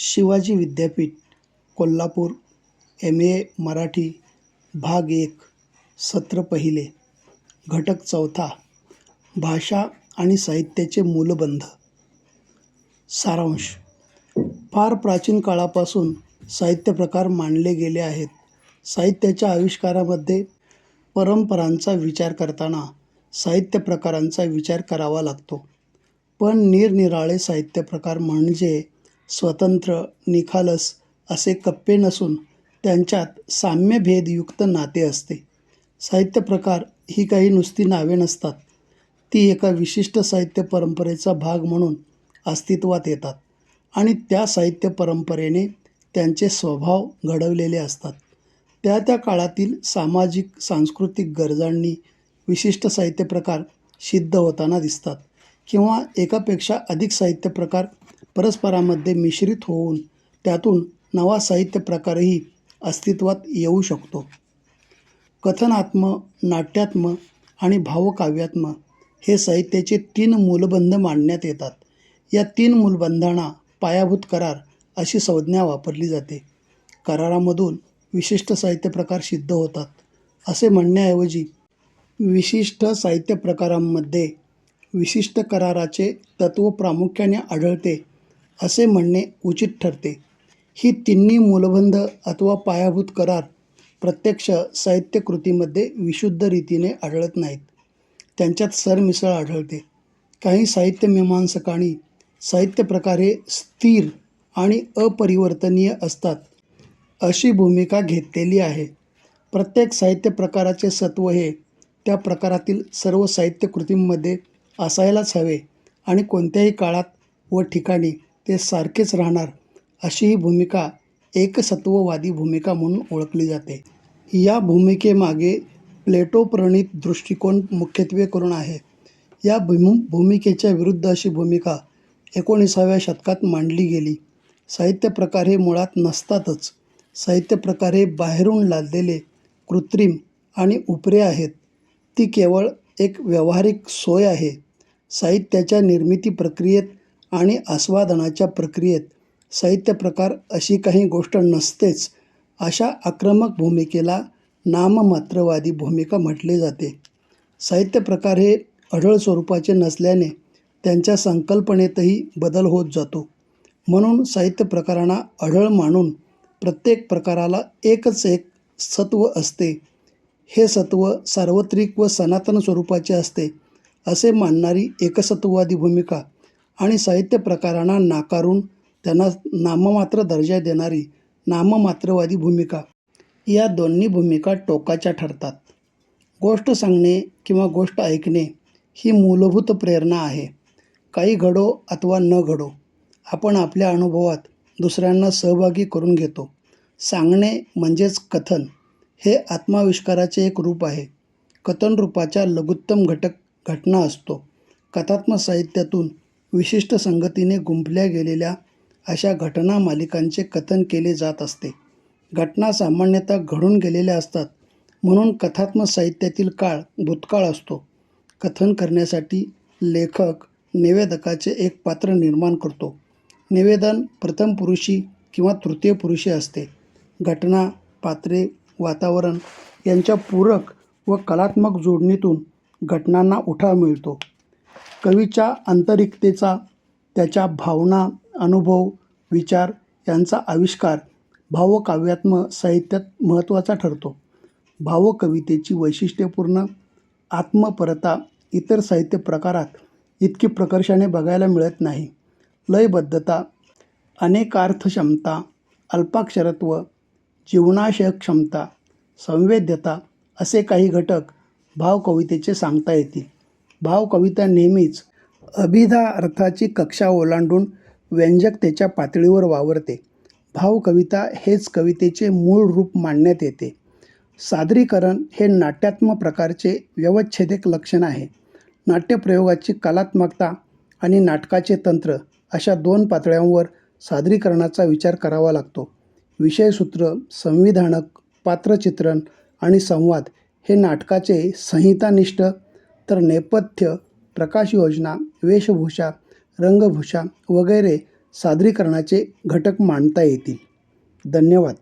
शिवाजी विद्यापीठ Kolhapur M A Marathi भाग एक सत्र पहिले घटक चौथा भाषा आणि साहित्याचे मूलबंध. सारांश. फार प्राचीन काळापासून साहित्य प्रकार मांडले गेले आहेत. साहित्याच्या आविष्कारामध्ये परंपरांचा विचार करताना साहित्य प्रकारांचा विचार करावा लागतो. पण निरनिराळे साहित्य प्रकार म्हणजे स्वतंत्र निखालस असे कप्पे नसून त्यांच्यात साम्यभेदयुक्त नाते असते. साहित्य प्रकार ही काही नुसती नावे नसतात. ती एका विशिष्ट साहित्य परंपरेचा भाग म्हणून अस्तित्वात येतात आणि त्या साहित्य परंपरेने त्यांचे स्वभाव घडवलेले असतात. त्या त्या काळातील सामाजिक सांस्कृतिक गरजांनी विशिष्ट साहित्य प्रकार सिद्ध होताना दिसतात किंवा एकापेक्षा अधिक साहित्य प्रकार परस्परामध्ये मिश्रित होऊन त्यातून नवा साहित्य प्रकारही अस्तित्वात येऊ शकतो. कथनात्म नाट्यात्म आणि भावकाव्यात्म हे साहित्याचे तीन मूलबंध मांडण्यात येतात. या तीन मूलबंधांना पायाभूत करार अशी संज्ञा वापरली जाते. करारामधून विशिष्ट साहित्य प्रकार सिद्ध होतात. असे म्हणण्याऐवजी विशिष्ट साहित्य प्रकारांमध्ये विशिष्ट कराराचे तत्त्व प्रामुख्याने आढळते. असे म्हणणे उचित ठरते. ही तिन्ही मूलबंध अथवा पायाभूत करार प्रत्यक्ष साहित्यकृतीमध्ये विशुद्ध रीतीने आढळत नाहीत. त्यांच्यात सरमिसळ आढळते. काही साहित्य मीमांसकांनी साहित्य प्रकारे स्थिर आणि अपरिवर्तनीय असतात अशी भूमिका घेतलेली आहे. प्रत्येक साहित्य प्रकाराचे सत्व हे त्या प्रकारातील सर्व साहित्य कृतींमध्ये असायलाच हवे आणि कोणत्याही काळात व ठिकाणी ते सारखेच राहणार अशी ही भूमिका एकसत्ववादी भूमिका म्हणून ओळखली जाते. या भूमिकेमागे प्लेटोप्रणीत दृष्टिकोन मुख्यत्वे करून आहे. या भूमि भूमिकेच्या विरुद्ध अशी भूमिका एकोणीसाव्या शतकात मांडली गेली. साहित्य प्रकार हे मुळात नसतातच. साहित्य प्रकार हे बाहेरून लादलेले कृत्रिम आणि उपरे आहेत. ती केवळ एक व्यावहारिक सोय आहे. साहित्याच्या निर्मिती प्रक्रियेत आणि आस्वादनाच्या प्रक्रियेत साहित्य प्रकार अशी काही गोष्ट नसतेच अशा आक्रमक भूमिकेला नाममात्रवादी भूमिका म्हटले जाते. साहित्य प्रकार हे अढळ स्वरूपाचे नसल्याने त्यांच्या संकल्पनेतही बदल होत जातो. म्हणून साहित्य प्रकारांना अढळ मानून प्रत्येक प्रकाराला एकच एक सत्व असते. हे सत्व सार्वत्रिक व सनातन स्वरूपाचे असते असे मानणारी एकसत्ववादी भूमिका आणि साहित्य प्रकारांना नाकारून त्यांना नाममात्र दर्जा देणारी नाममात्रवादी भूमिका. या दोन्ही भूमिका टोकाच्या ठरतात. गोष्ट सांगणे किंवा गोष्ट ऐकणे ही मूलभूत प्रेरणा आहे. काही घडो अथवा न घडो आपण आपल्या अनुभवात दुसऱ्यांना सहभागी करून घेतो. सांगणे म्हणजेच कथन हे आत्माविष्काराचे एक रूप आहे. कथन रूपाच्या लघुत्तम घटक घटना असतो. कथात्मक साहित्यातून विशिष्ट संगतीने गुंफल्या गेलेल्या अशा घटना मालिकांचे कथन केले जात असते. घटना सामान्यतः घडून गेलेल्या असतात म्हणून कथात्मक साहित्यातील काळ भूतकाळ असतो. कथन करण्यासाठी लेखक निवेदकाचे एक पात्र निर्माण करतो. निवेदन प्रथम पुरुषी किंवा तृतीय पुरुषी असते. घटना पात्रे वातावरण यांच्या पूरक व कलात्मक जोडणीतून घटनांना उठाव मिळतो. कवीच्या आंतरिकतेचा त्याच्या भावना अनुभव विचार यांचा आविष्कार भावकाव्यात्म साहित्यात महत्त्वाचा ठरतो. भावकवितेची वैशिष्ट्यपूर्ण आत्मपरता इतर साहित्य प्रकारात इतकी प्रकर्षाने बघायला मिळत नाही. लयबद्धता अनेकार्थक्षमता अल्पाक्षरत्व जीवनाशय क्षमता संवेद्यता असे काही घटक भावकवितेचे सांगता येतील. भावकविता नेहमीच अभिधा अर्थाची कक्षा ओलांडून व्यंजकतेच्या पातळीवर वावरते. भावकविता हेच कवितेचे मूळ रूप मानण्यात येते. सादरीकरण हे नाट्यात्मक प्रकारचे व्यवच्छेदक लक्षण आहे. नाट्यप्रयोगाची कलात्मकता आणि नाटकाचे तंत्र अशा दोन पातळ्यांवर सादरीकरणाचा विचार करावा लागतो. विषयसूत्र संविधानक पात्रचित्रण आणि संवाद हे नाटकाचे संहितानिष्ठ तर नेपथ्य प्रकाश योजना वेशभूषा रंगभूषा वगैरे सादरीकरणाचे घटक मांडता येतील. धन्यवाद.